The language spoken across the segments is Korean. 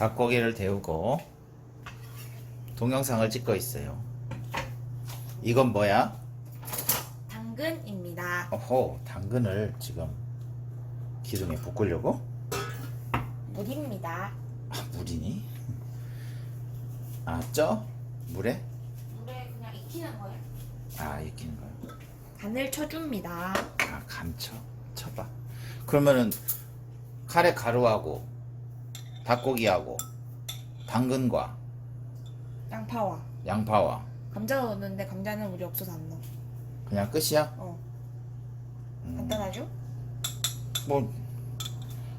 닭고기를 데우고 동영상을 찍고 있어요. 이건 뭐야? 당근입니다. 어호, 당근을 지금 기름에 볶으려고? 물입니다. 아, 물이니? 아, 쪄? 물에? 물에 그냥 익히는 거예요. 아, 익히는 거야. 간을 쳐줍니다. 아, 감쳐. 쳐봐. 그러면은 카레 가루하고 닭고기하고 당근과 양파와 양파와 감자 넣었는데 감자는 우리 없어서 안 넣어. 그냥 끝이야? 어, 음, 간단하죠? 뭐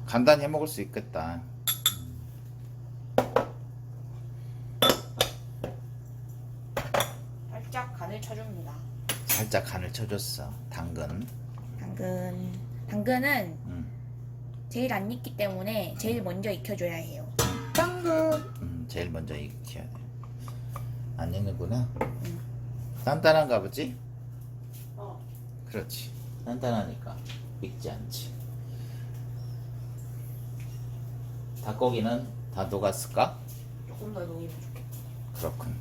간단히 해 먹을 수 있겠다. 살짝 간을 쳐줍니다. 살짝 간을 쳐줬어. 당근. 당근. 당근은 음. 제일 안 익기 때문에 제일 먼저 익혀줘야 해요. 당근. 음, 제일 먼저 익혀야 돼. 안 익는구나. 단단한가 보지? 어. 그렇지. 단단하니까 익지 않지. 닭고기는 다 녹았을까? 조금 더 녹이면 좋겠다. 그렇군.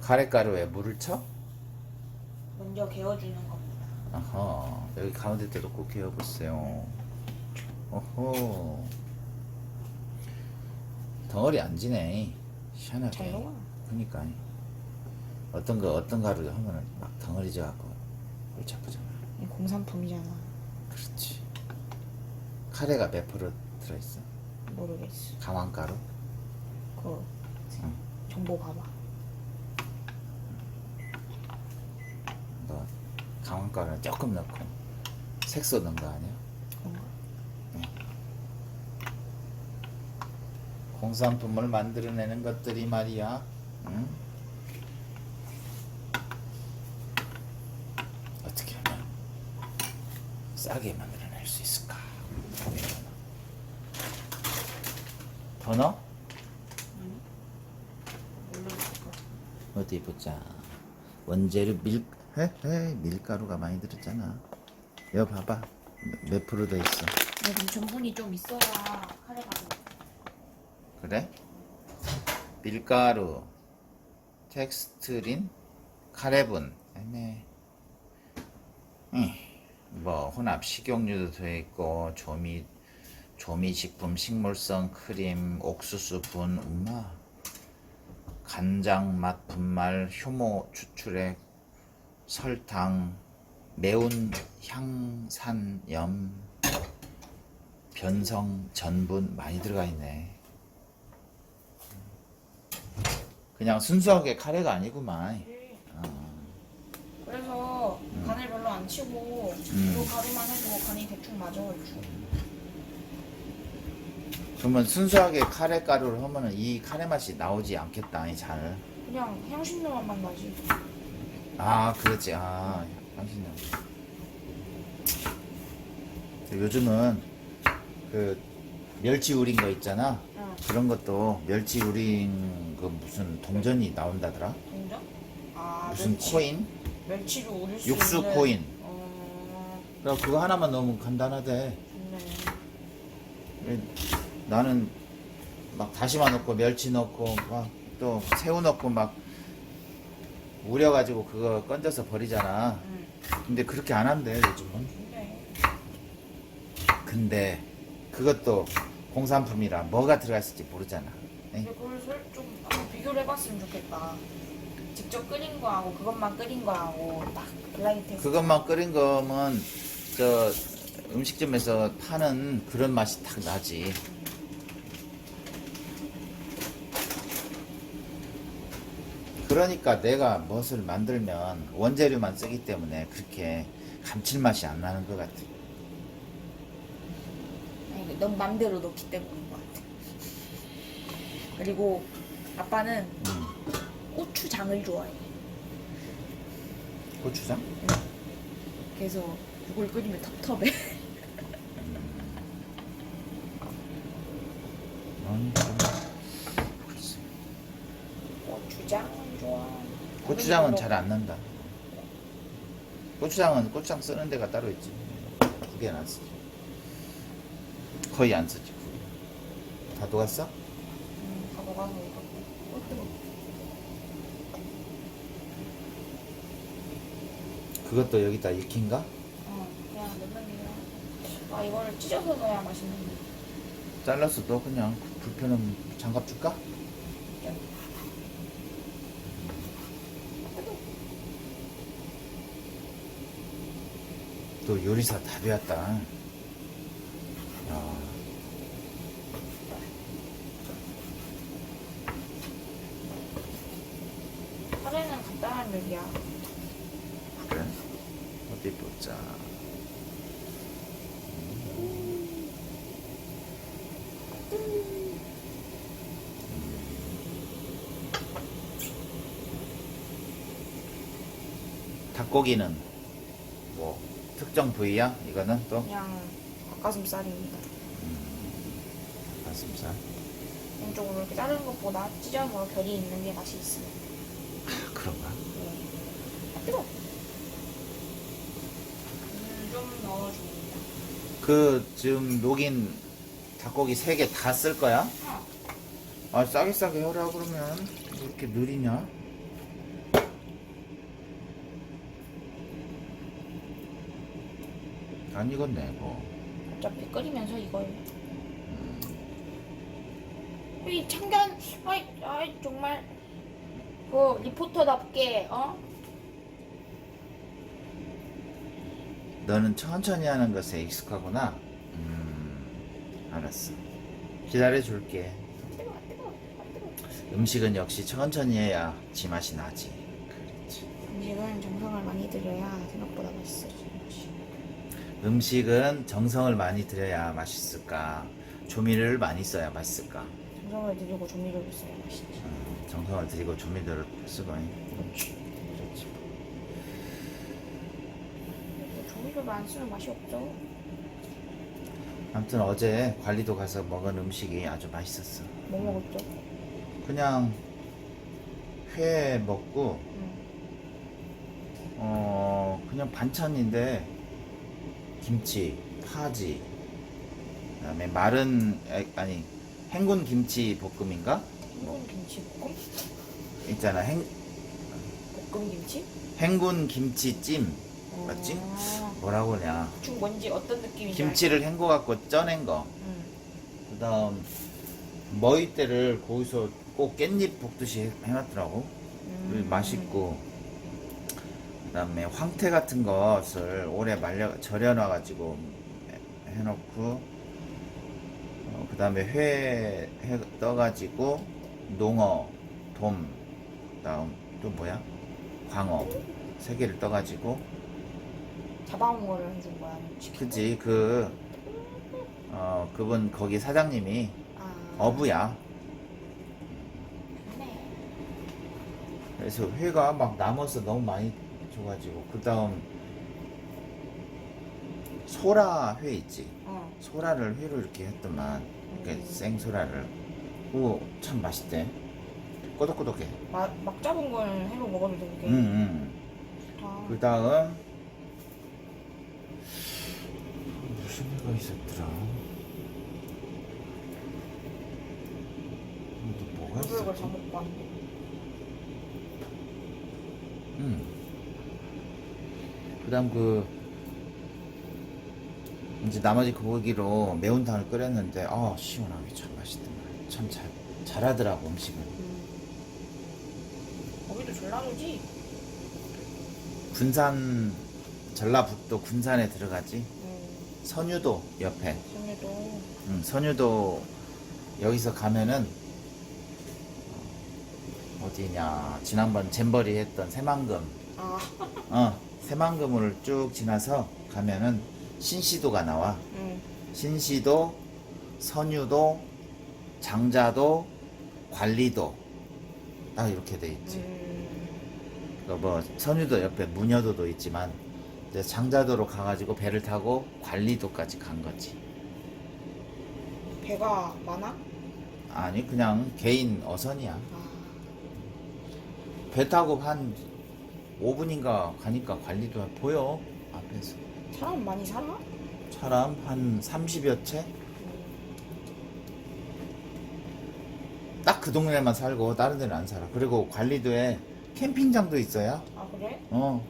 카레가루에 물을 쳐? 먼저 개어주는 겁니다. 아하, 여기 가운데 도 놓고 개어보세요. 오호. 덩어리 안 지네. 희한하게. 잘 녹아. 그니까. 어떤 거, 어떤 가루 하면은 막 덩어리 져갖고 골치 아프잖아. 이 공산품이잖아. 그렇지. 카레가 몇 프로 들어있어? 모르겠어. 강황가루? 그 응. 정보 봐봐. 너 강황가루는 조금 넣고 색소 넣은 거 아니야? 그런가? 공산품을 만들어내는 것들이 말이야. 응? 어떻게 하면 싸게 만들어낼 수 있을까? 더 넣어? 어디 보자. 원재료 밀, 헤, 헤, 밀가루가 많이 들었잖아. 여기 봐봐. 몇- 몇 프로 더 있어. 그럼 전분이 좀 있어야 카레가 돼. 그래? 밀가루, 텍스트린, 카레분, 애매. 응. 뭐 혼합 식용유도 들어있고 조미 조미식품, 식물성 크림, 옥수수 분, 엄마. 간장 맛 분말, 효모 추출액, 설탕, 매운 향산염, 변성 전분 많이 들어가 있네. 그냥 순수하게 카레가 아니구만. 어, 그래서 간을 별로 안 치고 음. 요 가루만 해도 간이 대충 맞아가지고 그러면 순수하게 카레 가루를 하면은 이 카레 맛이 나오지 않겠다. 이 잘. 그냥 향신료만 만 나지. 아, 그렇지. 아, 당신은. 요즘은 그 멸치 우린 거 있잖아. 응. 그런 것도 멸치 우린 그 무슨 동전이 나온다더라. 동전? 아 무슨 멸치, 코인? 멸치를 우릴 수 육수 있는 코인. 어... 그래 그거 하나만 넣으면 간단하대. 좋네. 나는 막 다시마 넣고 멸치 넣고 막 또 새우 넣고 막 우려가지고 그거 건져서 버리잖아. 응. 근데 그렇게 안 한대 요즘은. 근데 그것도 공산품이라 뭐가 들어갔을지 모르잖아. 에? 근데 그걸 설- 좀 한번 비교를 해봤으면 좋겠다. 직접 끓인 거하고 그것만 끓인 거하고 딱 블라인드 테스트. 그것만 끓인 거면 저 음식점에서 파는 그런 맛이 딱 나지. 그러니까 내가 무엇을 만들면 원재료만 쓰기 때문에 그렇게 감칠맛이 안 나는 것 같아. 아니, 넌 맘대로 넣기 때문인 것 같아. 그리고 아빠는 음. 고추장을 좋아해. 고추장? 그래서 이걸 끓이면 텁텁해. 음, 글쎄. 고추장은 좋아. 고추장은 잘 안 난다. 고추장은 고추장 쓰는 데가 따로 있지. 국에는 안 쓰지. 거의 안 쓰지 국에. 다 녹았어? 음, 다 녹아서 이거. 그것도 여기다 익힌가? 어, 그냥 넣는 게. 아, 이거를 찢어서 넣어야 맛있는데. 잘라서 너 그냥 불편하면 장갑 줄까? 또 요리사 다 되었다. 야, 카레는 간단한 요리야. 그래? 어디 보자. 닭고기는 부위야? 이거는 또 그냥 닭가슴살입니다. 가슴살. 왼쪽으로 이렇게 자르는 것보다 찢어서 결이 있는 게 맛이 있어요. 아, 그런가? 네. 아, 뜨거워. 음, 좀 넣어줍니다. 그 지금 녹인 닭고기 세개다 쓸 거야? 어. 아 싸게 싸게 해라 그러면 왜 이렇게 느리냐? 안 익었네 뭐 어차피 끓이면서 이걸. 이 참견, 아이, 아이, 정말. 그 리포터답게, 어? 너는 천천히 하는 것에 익숙하구나 음 알았어 기다려 줄게 뜨거워, 뜨거워, 뜨거워. 음식은 역시 천천히 해야 지 맛이 나지 음식은 정성을 많이 들여야 생각보다 맛있어요. 음식은 정성을 많이 들여야 맛있을까 조미료를 많이 써야 맛있을까 정성을 들이고 조미료를 써야 맛있지. 음, 정성을 들이고 조미료를 쓰거니 그렇지 조미료를 안 쓰면 맛이 없죠. 아무튼 어제 관리도 가서 먹은 음식이 아주 맛있었어. 뭐 먹었죠? 그냥 회 먹고 음. 어 그냥 반찬인데 김치, 파지, 그다음에 마른 에, 아니 행군 김치 볶음인가? 흰군 김치 볶음? 있잖아 행 볶음 김치? 행군 김치찜 맞지? 아, 뭐라고 그러냐 대충 뭔지 어떤 느낌인지 김치를 헹궈 갖고 쪄낸 거. 음. 그다음 머위대를 거기서 꼭 깻잎 볶듯이 해- 해놨더라고. 음. 맛있고 그 다음에 황태 같은 것을 오래 말려 절여놔 가지고 해- 해놓고 어, 그 다음에 회, 회 떠가지고 농어, 돔, 그다음 또 뭐야? 광어 세 개를 떠가지고 잡아온 거를 거야. 치킨. 그지 그 어, 그분 거기 사장님이 아. 어부야. 네. 그래서 회가 막 남아서 너무 많이 줘가지고 그 다음 소라 회 있지? 어. 소라를 회로 이렇게 했더만 이렇게 음. 생소라를. 오참 맛있대. 꼬독꼬독해. 마, 막 잡은 걸 해로 먹어도 되게? 응응 좋다. 그 다음. 무슨 회가 있었더라? 또 뭐가 그걸 있었지? 잘 먹고 왔는데. 음. 그다음 그 이제 나머지 고기로 매운탕을 끓였는데 아 시원하게 참 맛있더만 참잘 잘하더라고 음식을 음. 거기도 전라도지? 군산 전라북도 군산에 들어가지 음. 선유도 옆에 선유도. 음, 선유도 여기서 가면은 어, 어디냐 지난번 잼버리 했던 새만금 아. 어 새만금을 쭉 지나서 가면은 신시도가 나와 음. 신시도, 선유도, 장자도, 관리도 딱 이렇게 돼 있지. 음. 그뭐 선유도 옆에 무녀도도 있지만 이제 장자도로 가가지고 배를 타고 관리도까지 간 거지. 배가 많아? 아니 그냥 개인 어선이야. 아. 배 타고 한 5분인가 가니까 관리도 보여 앞에서. 사람 많이 살아? 사람 한 30여 채? 딱 그 동네만 살고 다른 데는 안 살아. 그리고 관리도에 캠핑장도 있어요. 아 그래? 어.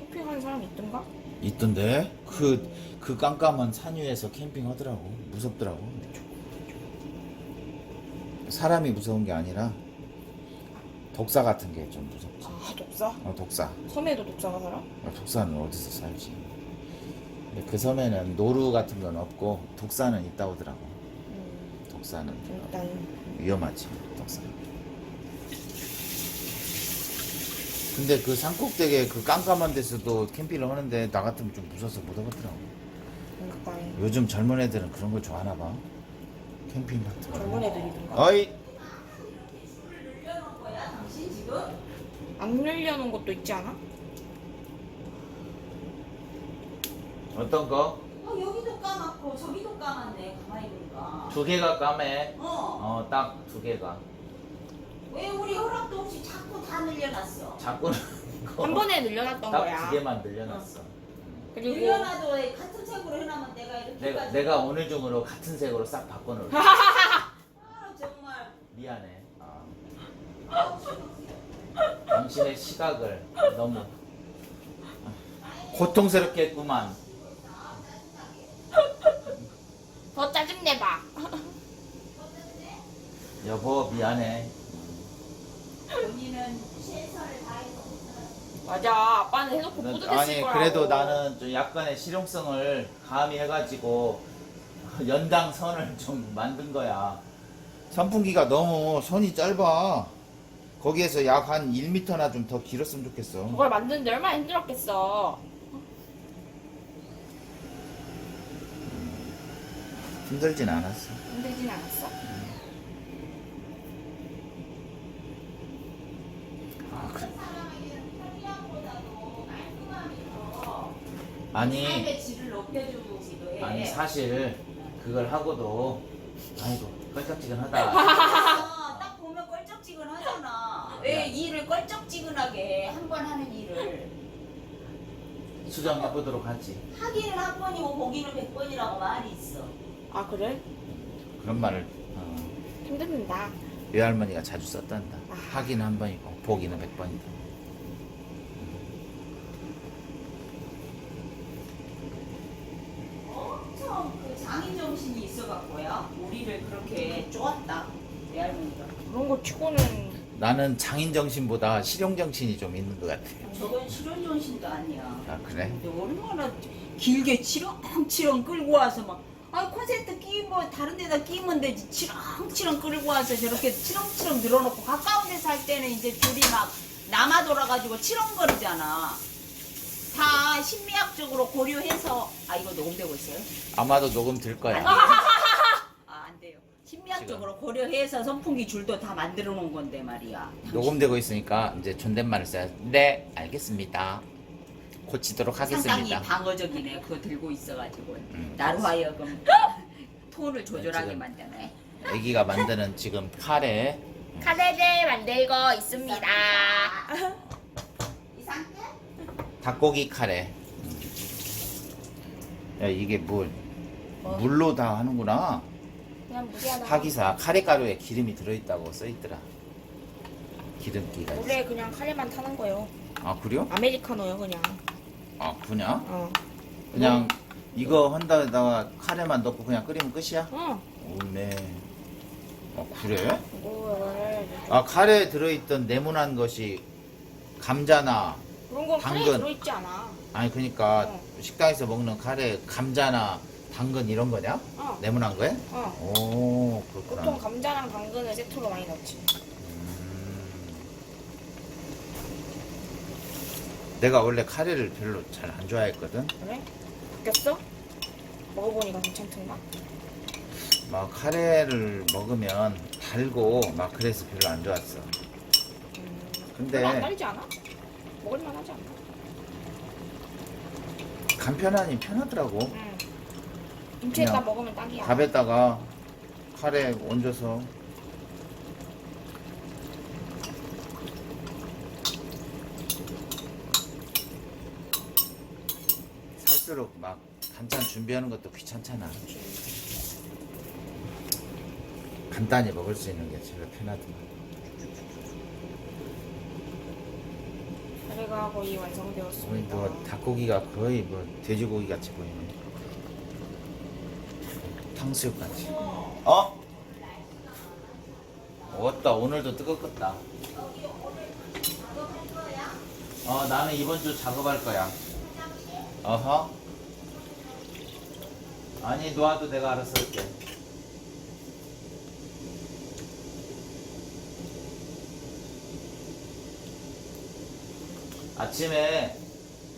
캠핑하는 사람 있던가? 있던데 그, 그 깜깜한 산 위에서 캠핑하더라고 무섭더라고 사람이 무서운 게 아니라 독사 같은 게 좀 무섭지 아 독사? 어 독사 섬에도 독사가 살아? 어, 독사는 어디서 살지 근데 그 섬에는 노루 같은 건 없고 독사는 있다 오더라고 음, 독사는 일단 위험하지 독사 근데 그 산꼭대기에 그 깜깜한 데서도 캠핑을 하는데 나 같으면 좀 무서워서 못 하겠더라고 그러니까 요즘 젊은 애들은 그런 걸 좋아하나 봐. 캠핑 같은 거. 젊은 애들이던가 어이! 안 늘려놓은 것도 있지 않아? 어떤 거? 어 여기도 까맣고 저기도 까맣네 가만히 보니까 두 개가 까매. 어 어, 딱 두 개가. 왜 우리 허락도 없이 자꾸 다 늘려놨어 자꾸 한 번에 늘려놨던 딱 거야 두 개만 늘려놨어. 그리고 늘려놔도 왜 같은 색으로 해놔면 내가 이렇게 내가, 내가 오늘 중으로 같은 색으로 싹 바꿔놓을게. 아 정말 미안해. 아. 당신의 시각을 너무 고통스럽게 했구만. 더 짜증내봐 여보, 미안해. 본인은 최선을 다해서 맞아 아빠는 해놓고 뿌듯했을 아니, 거야 그래도 나는 좀 약간의 실용성을 가미해가지고 연당 선을 좀 만든 거야. 선풍기가 너무 선이 짧아. 거기에서 약 한 1m나 좀 더 길었으면 좋겠어. 그걸 만드는데 얼마나 힘들었겠어 힘들진 않았어. 힘들진 않았어? 아, 그래. 아니, 삶의 질을 높여주기도 해 아니 사실 그걸 하고도 아이고 껄쩍지근하다. 아, 껄쩍지근하잖아 왜 일을 껄쩍지근하게 한 번 하는 일을 수정 해 보도록 하지. 하기는 한 번이고 보기는 백 번이라고 말이 있어 아 그래? 그런 말을 어, 힘든다 외할머니가 자주 썼단다. 아. 하기는 한 번이고 보기는 백 번이다. 엄청 그 장인 정신이 있어갖고요 우리를 그렇게 쪼았다 내 할머니가 치고는 나는 장인 정신보다 실용 정신이 좀 있는 것 같아. 저건 실현 정신도 아니야 아 그래? 근데 얼마나 길게 치렁치렁 끌고 와서 막, 아, 콘센트 끼면 뭐 다른 데다 끼면 되지. 치렁치렁 끌고 와서 저렇게 치렁치렁 늘어놓고 가까운 데서 할 때는 이제 줄이 막 남아 돌아가지고 치렁거리잖아. 다 심리학적으로 고려해서, 아, 이거 녹음되고 있어요? 아마도 녹음 될 거야. 심리학적으로 고려해서 선풍기 줄도 다 만들어 놓은 건데 말이야. 녹음되고 있으니까 이제 존댓말을 써야. 네, 알겠습니다. 고치도록 상당히 하겠습니다. 방어적이네. 그거 들고 있어가지고. 음. 나로 하여금 톤을 조절하게 지금 만드네. 애기가 만드는 지금 카레 카레를 만들고 있습니다 이상해? 닭고기 카레. 야 이게 물 물로 다 하는구나. 그냥 하기사 카레 가루에 기름이 들어있다고 써있더라. 기름기가. 있어. 물에 그냥 카레만 타는 거예요 아 그래요? 아메리카노요 그냥 아 그냥 어. 그냥 이거 한다에다가 카레만 넣고 그냥 끓이면 끝이야? 어. 오네. 아 그래? 이거를 아 카레에 들어있던 네모난 것이 감자나 그런 건 카레에 당근. 들어있지 않아 아니 그러니까 어. 식당에서 먹는 카레 감자나 당근 이런 거냐? 어. 네모난 거에? 어. 오 그렇구나. 보통 감자랑 당근을 세트로 많이 넣지 음. 내가 원래 카레를 별로 잘 안 좋아했거든. 그래? 바뀌었어? 먹어보니까 괜찮던가? 막 카레를 먹으면 달고 막 그래서 별로 안 좋았어. 음, 근데 별로 안 달지 않아? 먹을만 하지 않나? 간편하니 편하더라고. 응 김치에다 그냥 먹으면 딱이야 밥에다가 카레 얹어서 살수록 막 반찬 준비하는 것도 귀찮잖아. 간단히 먹을 수 있는 게 제일 편하더만. 카레가 거의 거의 완성되었습니다. 뭐 닭고기가 거의 뭐 돼지고기 같이 보이네. 탕수육 같이. 어? 왔다 오늘도 뜨겁겠다. 어 나는 이번 주 작업할 거야. 어허. 아니 놓아도 내가 알아서 할게. 아침에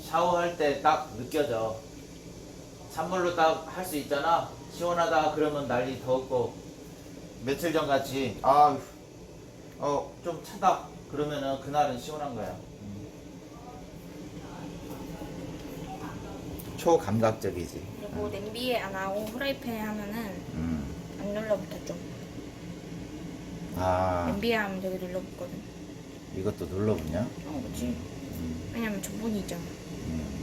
샤워할 때 딱 느껴져. 찬물로 딱 할 수 있잖아. 시원하다 그러면 난리 더웠고 며칠 전 같이 아, 어좀 차다 그러면은 그날은 시원한 거야. 음. 초감각적이지. 그리고 냄비에 안 하고 후라이팬에 하면은 음. 안 눌러붙어 좀. 아 냄비에 하면 되게 눌러붙거든. 이것도 눌러보냐? 어, 그치. 음. 왜냐면 전분이 있잖아. 음.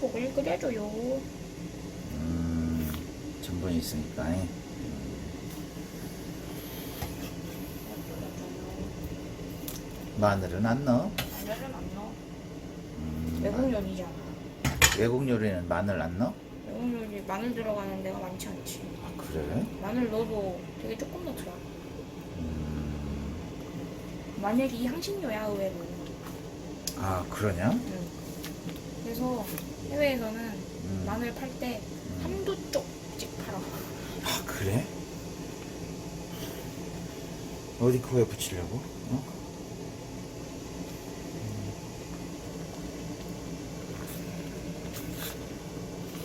보글보글 끓여줘요. 음. 전분이 있으니까. 잉. 마늘은 안 넣어? 마늘은 안 넣어. 음, 외국 요리잖아. 외국 요리는 마늘 안 넣어? 외국 요리 마늘 들어가는 데가 많지 않지. 아 그래? 마늘 넣어도 되게 조금 넣더라. 음, 마늘이 향신료야 의외로. 아 그러냐? 응. 그래서 해외에서는 음. 마늘 팔때 음. 한두 쪽씩 팔아. 아 그래? 어디 코에 붙이려고? 어?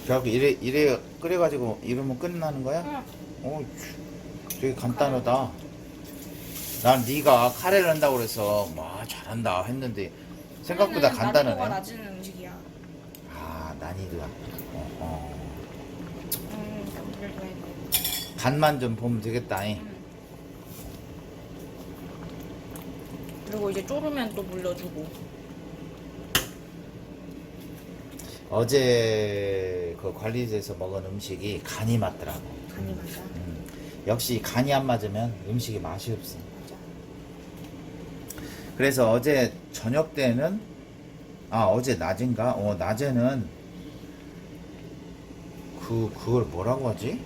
그래갖고 이래 이래 끓여가지고 이러면 끝나는 거야? 응. 어, 쭈, 되게 간단하다. 난 네가 카레를 한다고 그래서 와 잘한다 했는데 생각보다 난이도가 간단하네. 낮은 음식이야. 아 난이도야. 어, 어. 음. 간만 좀 보면 되겠다. 잉. 음. 그리고 이제 졸으면 또물 넣어주고. 어제 그 관리소에서 먹은 음식이 간이 맞더라고. 간이 맞아. 음, 역시 간이 안 맞으면 음식이 맛이 없어. 맞아. 그래서 어제 저녁 때는 아 어제 낮인가? 어 낮에는 그 그걸 뭐라고 하지?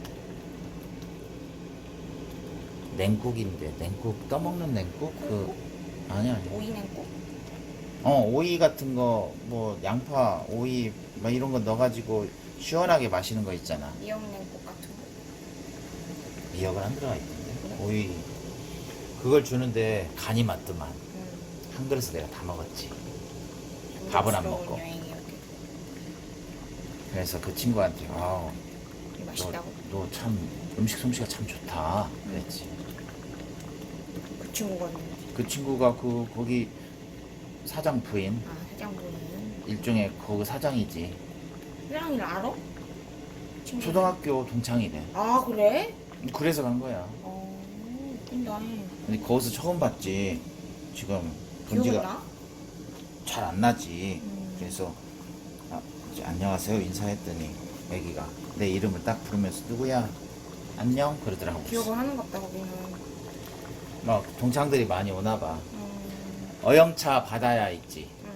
냉국인데 냉국 떠먹는 냉국 그 아니 아니 오이 냉국? 어 오이 같은 거 뭐 양파 오이 막 이런 거 넣어가지고 시원하게 마시는 거 있잖아 미역 냉국 같은 거. 미역은 안 들어가 있던데 오이 그걸 주는데 간이 맞더만 음. 한 그릇을 내가 다 먹었지 밥은 안 먹고. 여행이었겠다. 그래서 그 친구한테 아우 맛있다고? 너참 음식 솜씨가 참 좋다 그랬지 그 친구거든. 그 친구가 그 거기 사장 부인 아, 사장분은. 일종의 거기 사장이지 사장님 알아? 친구. 초등학교 동창이래 아, 그래? 그래서 간 거야 어, 웃긴다. 근데 거기서 처음 봤지 지금 본 기억은 지가 나? 잘 안 나지 음. 그래서 안녕하세요. 인사했더니 애기가 내 이름을 딱 부르면서 누구야? 안녕? 그러더라고. 기억을 하는 것 같다, 거기는. 막 동창들이 많이 오나 봐. 음, 어영차 바다야 있지? 응,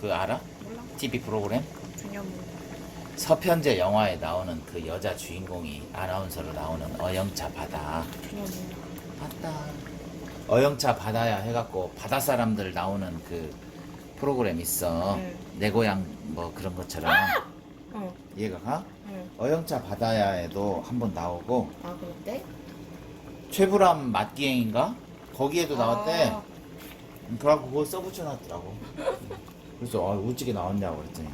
그 알아? 몰라. TV 프로그램? 전혀 몰라. 서편제 영화에 나오는 그 여자 주인공이 아나운서로 나오는 어영차 바다. 전혀 몰라. 맞다. 어영차 바다야 해갖고 바다 사람들 나오는 그 프로그램 있어 응. 내 고향 뭐 그런 것처럼 어, 이해가 가? 응. 어영차 바다야에도 한 번 나오고 아, 그랬대? 최불암 맛기행인가? 거기에도 나왔대 아, 그래갖고 그거 써붙여놨더라고 그래서 아 우찌게 나왔냐고 그랬더니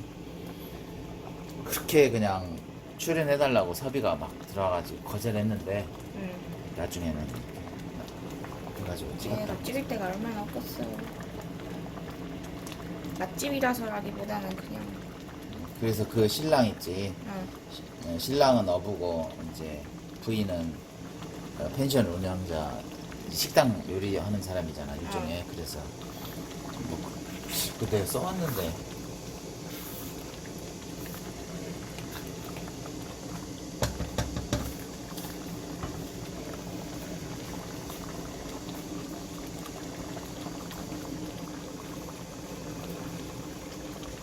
그렇게 그냥 출연해달라고 섭외가 막 들어와가지고 거절했는데 응. 나중에는 그래가지고 찍었다 얘가 찍을 때가 얼마나 아꼈어. 맛집이라서라기보다는 그냥, 그래서 그 신랑 있지. 응. 어, 신랑은 어부고 이제 부인은 어, 펜션 운영자 식당 요리하는 사람이잖아 일종의. 그래서 뭐 그때 써왔는데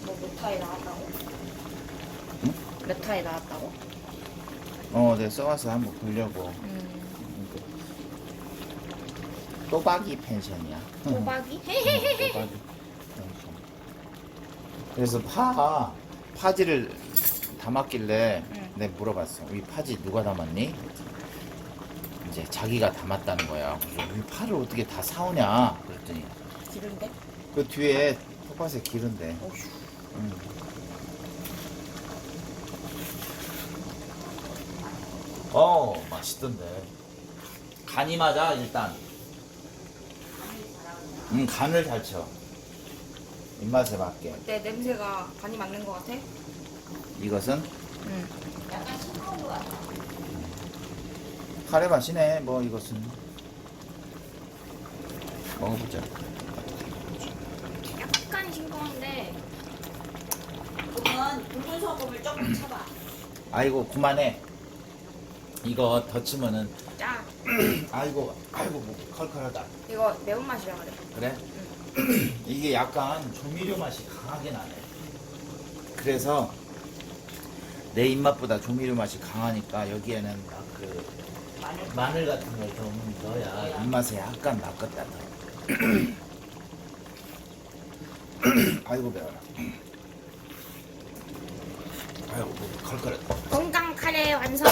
뭐몇 타에 나왔다고? 응? 몇 타에 나왔다고? 어 내가 써와서 한번 보려고 음. 또박이 펜션이야 호박이? 또박이 펜션 그래서 파 파지를 담았길래 응. 내가 물어봤어 이 파지 누가 담았니? 이제 자기가 담았다는 거야 그래서 이 파를 어떻게 다 사오냐 그랬더니 기른데? 그 뒤에 텃밭에 기른데 어휴. 응. 어 맛있던데 간이 맞아 일단 음 간을 잘쳐 입맛에 맞게 내 냄새가 간이 맞는 것 같아? 이것은 응. 약간 싱거운 거 같아. 카레 맛이네 뭐 이것은 먹어보자 약간 싱거운데 그러면 붉은 소금을 조금 쳐봐. 아이고 그만해 이거 더 치면은 짜. 아이고 아이고 뭐 컬컬하다 이거 매운맛이라 그래. 그래? 이게 약간 조미료 맛이 강하게 나네. 그래서 내 입맛보다 조미료 맛이 강하니까 여기에는 막 그 마늘. 마늘 같은 걸 좀 넣어야 입맛에 약간 낫겠다. 더. 아이고 매워라. 아이고 뭐 컬컬해. 건강 카레 완성.